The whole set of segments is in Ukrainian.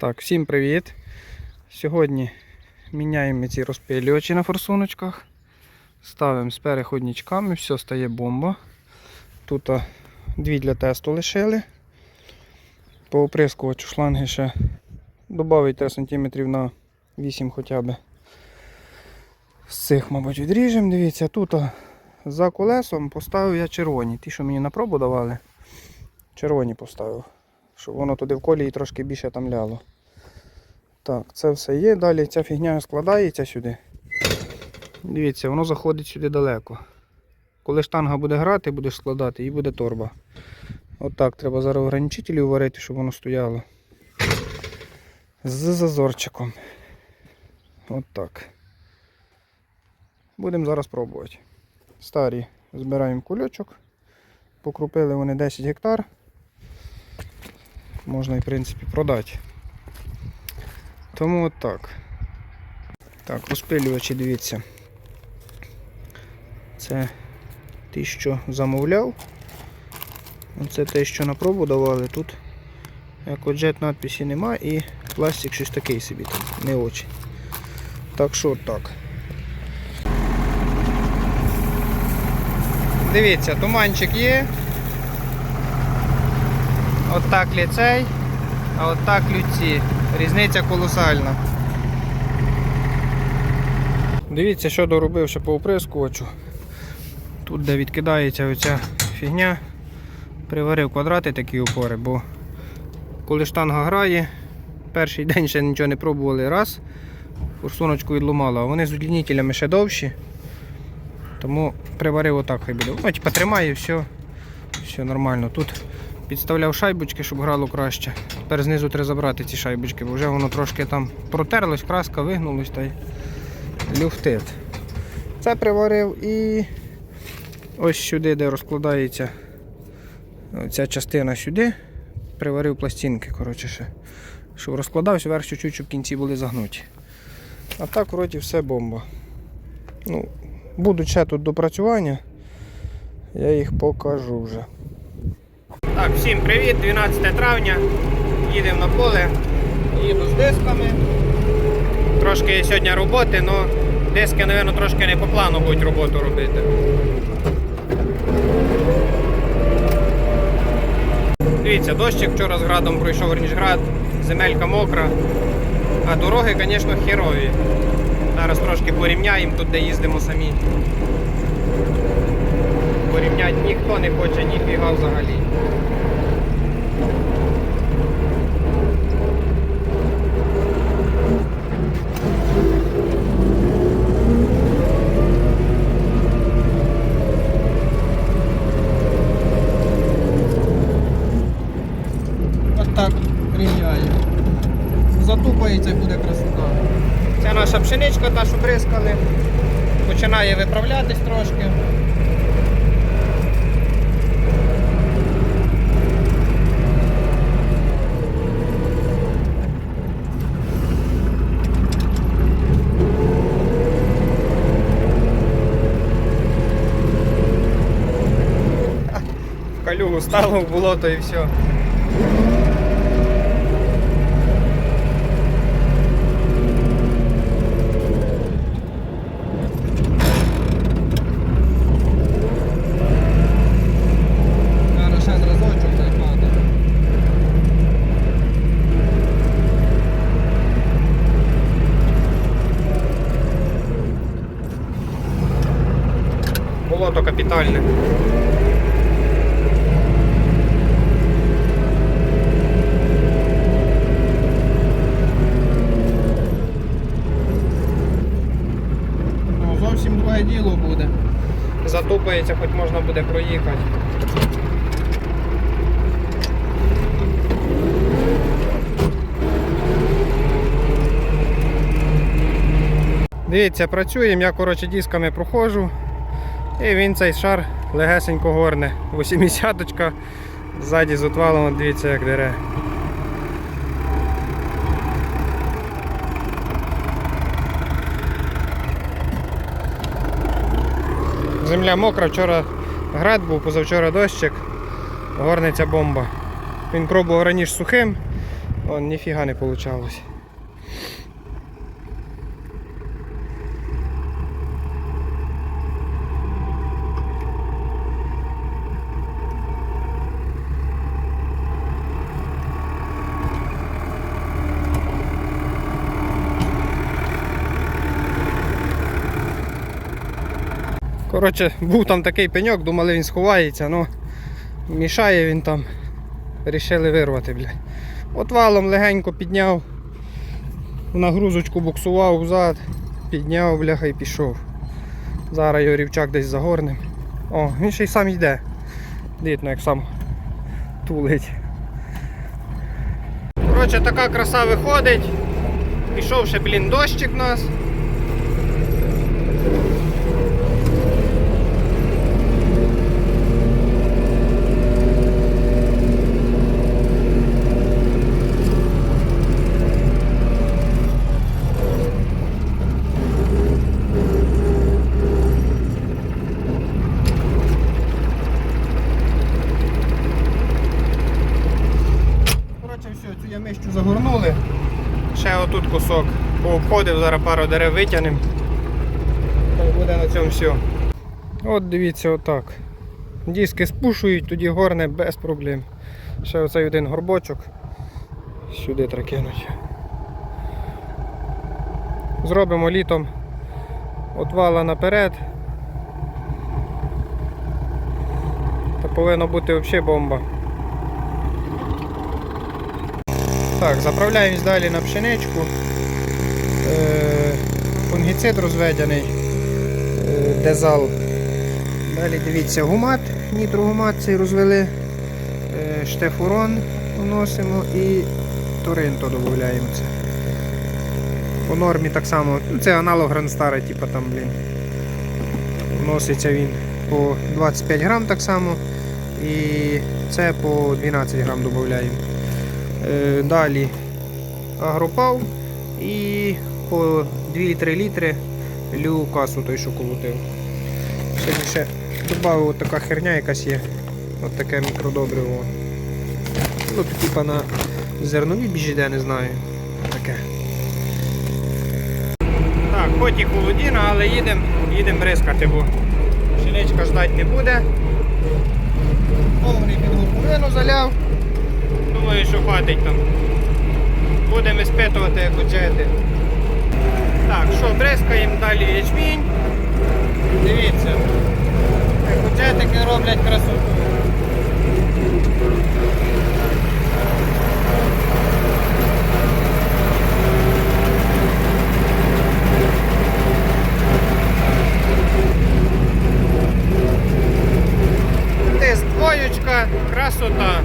Так, всім привіт. Сьогодні міняємо ці розпилювачі на форсуночках. Ставимо з переходничками, все стає бомба. Тут дві для тесту лишили. По оприскувачу шланги ще додати см на 8 хоча б. З цих, мабуть, відріжемо. Дивіться, тут за колесом поставив я червоні. Ті, що мені на пробу давали, червоні поставив. Щоб воно туди в колії трошки більше там ляло. Так, це все є. Далі ця фігня складається сюди. Дивіться, воно заходить сюди далеко. Коли штанга буде грати, будеш складати, і буде торба. Отак треба зараз ограничителі уварити, щоб воно стояло. З зазорчиком. Отак. Будемо зараз пробувати. Старі збираємо кульочок. Покрупили вони 10 гектар. Можна і в принципі продати. Тому от так. Так, розпилювачі, дивіться. Це ті, що замовляв. Оце те, що на пробу давали. Тут jet надписі нема і пластик щось такий собі там, не очі. Так що так. Дивіться, туманчик є. От так ліцей, а от так люці. Різниця колосальна. Дивіться, що доробив ще по оприскувачу. Тут, де відкидається оця фігня, приварив квадрати такі опори, бо коли штанга грає, перший день ще нічого не пробували раз, форсуночку відломало, а вони з удлінителями ще довші. Тому приварив отак хай буде. Ну, типа тримає, все, все нормально. Тут підставляв шайбочки, щоб грало краще. Тепер знизу треба забрати ці шайбочки, бо вже воно трошки там протерлось, краска вигнулась та й люфтит. Це приварив і ось сюди, де розкладається ця частина сюди, приварив пластинки, коротше ще. Щоб розкладався, вверх чуть-чуть, щоб кінці були загнуті. А так вроді все бомба. Ну, Будуть ще тут допрацювання, я їх покажу вже. Так, всім привіт, 12 травня. Їдемо на поле, їду з дисками. Трошки сьогодні роботи, але диски, мабуть, трошки не по плану будуть роботу робити. Дивіться, дощик вчора з градом пройшов Вернічград, земелька мокра, а дороги, звісно, херові. Зараз трошки порівняємо тут, де їздимо самі. Порівняти ніхто не хоче, ніфіга взагалі. Затупається буде красота. Це наша пшеничка, та що бризкали. Починає виправлятись трошки. В калюгу стало в болото і все. Зараз ще зразочок займати. Болото капітальне. Ну, зовсім друге діло буде. Затупається, хоч можна буде проїхати. Дивіться, працюємо, я коротше дисками проходжу. І він цей шар легесенько горне. 80-очка ззаді з отвалом, дивіться як дере. Земля мокра, вчора град був, позавчора дощик, горниця бомба. Він пробував раніше сухим, Он ніфіга не вийшло. Коротше, був там такий пеньок, думали він сховається, ну мішає він там. Рішили вирвати, бля. От валом легенько підняв, нагрузочку буксував взад, підняв, бляха і пішов. Зараз його рівчак десь загорнем. О, він ще й сам йде. Дивно, як сам тулить. Коротше, така краса виходить. Пішов ще, блін, дощик у нас. Все, цю загорнули. Ще отут кусок пообходив, зараз пару дерев витягнемо. Та й буде на цьому все. От дивіться, отак. Диски спушують, тоді горне без проблем. Ще оцей один горбочок. Сюди треба кинути. Зробимо літом от вала наперед. Та повинно бути взагалі бомба. Так, заправляємось далі на пшеничку. Е, фунгіцид розведений, е, дезал. Далі дивіться гумат, нітрогумат цей розвели, е, штефурон вносимо і торинто додаємо це. По нормі так само, ну, це аналог Грандстара, типу там, блін. Вноситься він по 25 грам так само. І це по 12 грам додаємо. Е, Далі агропав і по 2-3 літри лю касу той, що колотив. Сьогодні ще додав така херня якась є. От таке мікродобриво. Ну, то, типа на зернові більш не знаю. Таке. Так, хоч і холодіна, але їдемо їдем бризкати, бо пшеничка ждать не буде. Повний під горловину заляв. Думаю, що хватить там. Будемо спитувати, як. Так, що, бризкаємо далі ячмінь. Дивіться. Екоджетики роблять красоту. Тиск красота.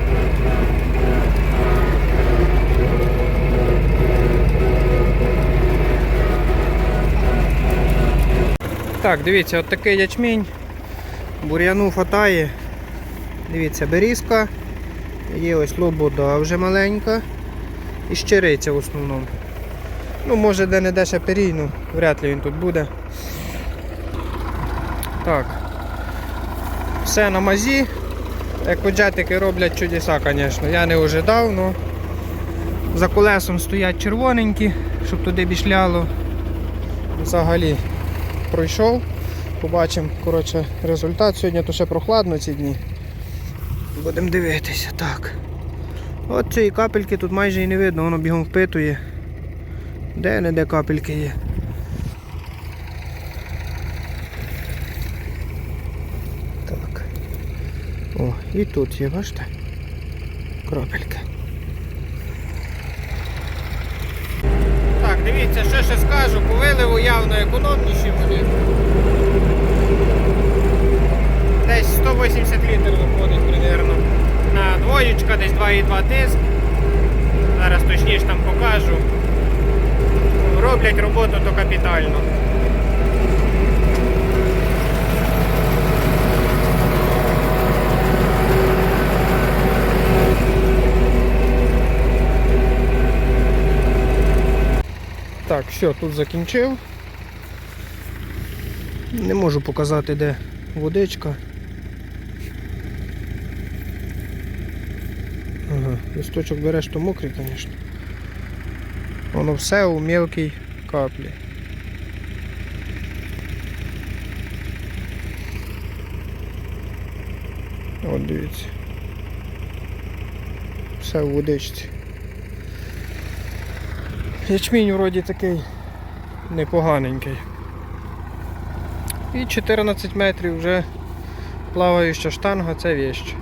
Так, дивіться, от такий ячмінь. Бур'яну хватає. Дивіться, берізка. Є ось лобода вже маленька. І щириця в основному. Ну, може де не де ще перій, ну вряд ли він тут буде. Так. Все на мазі. Екоджетики роблять чудеса, звісно. Я не ожидав, але за колесом стоять червоненькі, щоб туди бішляло. Взагалі пройшов. Побачимо коротше, результат. Сьогодні то ще прохладно ці дні. Будемо дивитися. Так. От цієї капельки тут майже і не видно, воно бігом впитує. Де не де капельки є. О, і тут є, бачите? Крапельки. Так, дивіться, що ще скажу, по виливу явно економніші вони. Десь 180 літрів виходить примерно. На двоєчка, десь 2,2 тиск. Зараз точніше там покажу. Роблять роботу то капітально. Так, все, тут закінчив. Не можу показати, де водичка. Ага, листочок береш, то мокрий, звісно. Воно все у мілкій каплі. От дивіться. Все у водичці. Ячмінь вроді такий непоганенький. І 14 метрів вже плаваюча штанга це вещь.